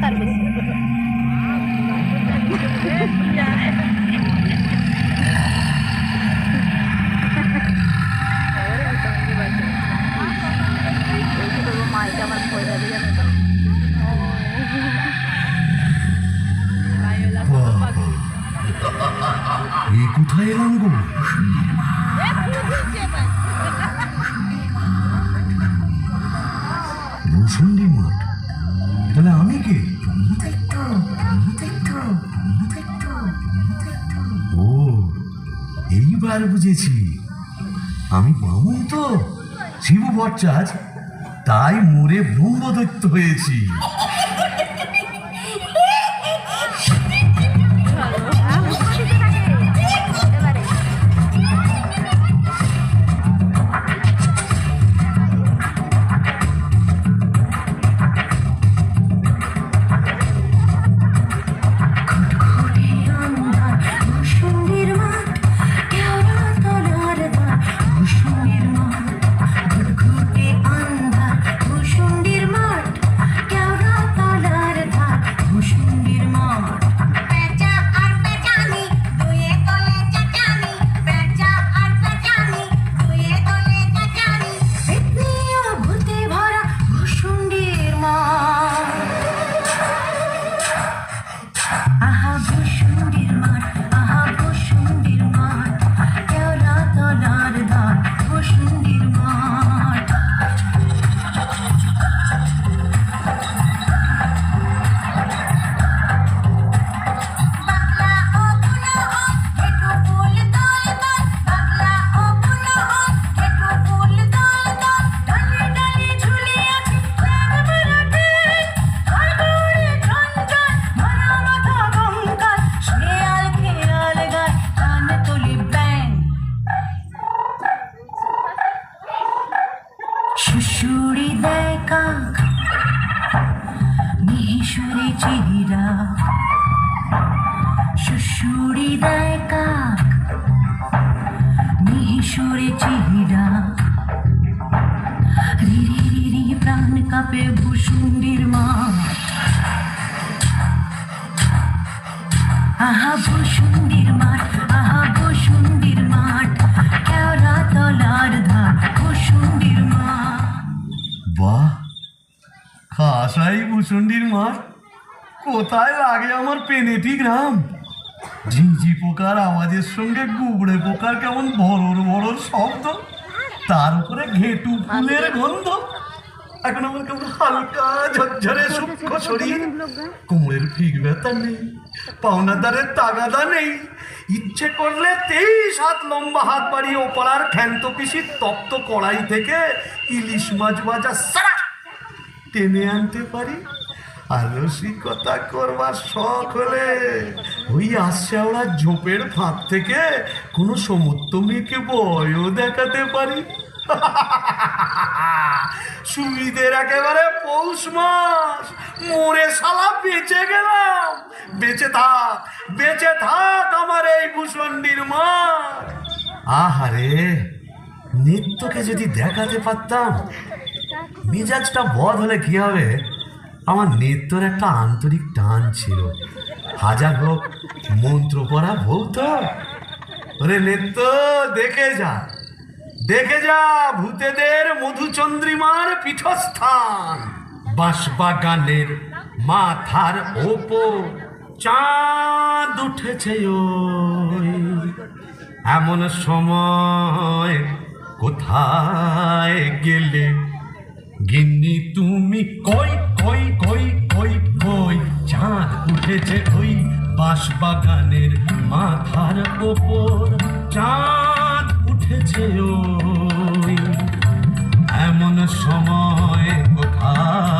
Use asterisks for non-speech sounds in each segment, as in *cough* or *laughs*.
তার বেশি। মাইকে আমার ভয় লাগে জানো তো এ কোথায় এলাম গো রসুন্ডি মাঠ। এইবার বুঝেছি। আমি বামুন তো শিবু ভট্টাচ তাই মোরে ব্রহ্মদৈত্য হয়েছি। কাক মিহিসুরে চিরা শুশুড়ি দেয় কাক। মিহিসুরে চিরা রিরি রিরি প্রাণ কাপে ভূষুণ্ডির মা আহা ভূষুণ্ডির মাঠ। খাসাই ভূষণ্ডির মাঠ কোথায় লাগে আমার পেনেটি গ্রাম ঝিঁঝি পোকার আওয়াজের সঙ্গে গুবড়ে পোকার কেমন বড়র বড়র শব্দ? তার উপরে ঘেটু ফুলের গন্ধ। এখন আমার কেমন হালকা ঝরঝরে সূক্ষ্ম শরীর। কোমরের ফিক ব্যথা নেই পাওনার দ্বারের তাগাদা নেই। ইচ্ছে করলে তেইশ হাত লম্বা হাত বাড়িয়ে ওপাড়ার খ্যান্ত পিসির তপ্ত কড়াই থেকে ইলিশ মাছ ভাজা সারা টেনে আনতে পারি? আর রসিকতা করবার শখ হলে ওই আশাওড়া ঝোপের ফাঁক থেকে কোনো সমত্ব মেয়েকে বয়ও দেখাতে পারি? *laughs* সুবিধের একেবারে পৌষ মাস, মোরে শালা বেঁচে গেলাম। বেঁচে থাক বেঁচে থাক আমার এই ভূষণ্ডির মাঠ আহারে, নিত্যকে যদি দেখাতে পারতাম মেজাজটা বধ হলে কি হবে? আমার নেত্যর একটা আন্তরিক টান ছিল। হাজার হোক মন্ত্র পড়া বউ তো ওরে নেত্য দেখে যা। দেখে যা, ভূতেদের মধুচন্দ্রিমার পীঠস্থান। বাঁশবাগানের মাথার ওপর চাঁদ উঠেছে এমন সময় কোথায় গেলে গিন্নি, তুমি কই কই কই কই কই? চাঁদ উঠেছে ওই বাঁশবাগানের মাথার ওপর। চাঁদ উঠেছে ওই এমন সময় কোথায়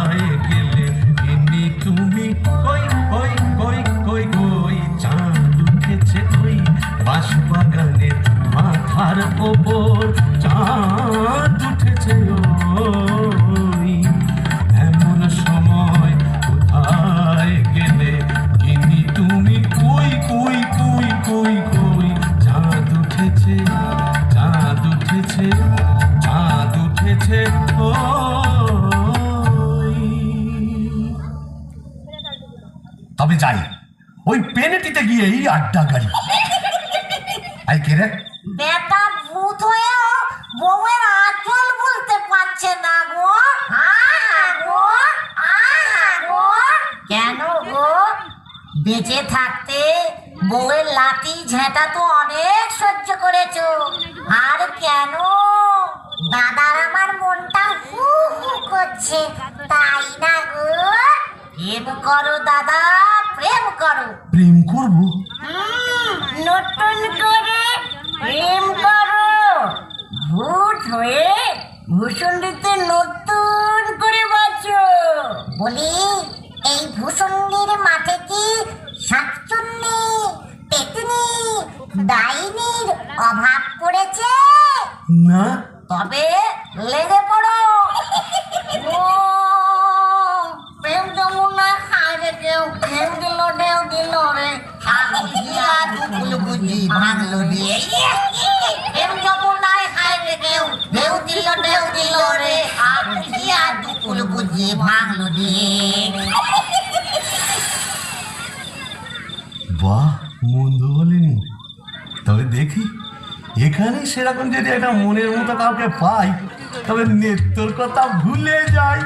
যাই ওই পেনেটিতে গিয়েই আড্ডা গাড়ি আই কে রে? বেটা ভূত হয়েও বউয়ের আঁচল বলতে পারছে না গো। গো গো। কেন গো? বেঁচে থাকতে বউয়ের লাঠি ঝেঁটা তো অনেক সহ্য করেছ। আর কেন? দাদার আমার মনটা হু হু করছে, তাই না গো? প্রেম করো দাদা প্রেম করো। প্রেম করব? নতুন করে প্রেম করো। ভূত হয়ে ভূষণ্ডিতে নতুন করে বাঁচো বলি এই ভূষণ্ডির মাঠে কি শাকচুন্নি পেতনি ডাইনির অভাব পড়েছে? না। দুকুল বুঝি ভাঙলো রে প্রেম যমুনায় কেউ ঢেউ দিল ঢেউ দিল রে। আহিয়া দুকুল বুঝি ভাঙলো বাহ মন্দ বলেনি। তবে দেখি এখানে সেরকম যদি একটা মনের মতো কাউকে পাই তবে নেত্রর কথা ভুলে যাই।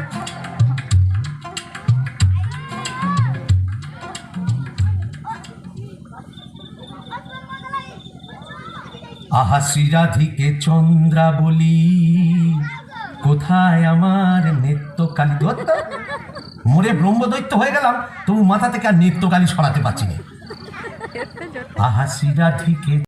আহা শ্রীরাধিকে চন্দ্রা বলি। কোথায় আমার নেত্যকালী? দত্ত মোরে ব্রহ্মদৈত্য হয়ে গেলাম তবু মাথা থেকে আর নৃত্যকালী সরাতে পারছি না। আহা শ্রীরাধিকে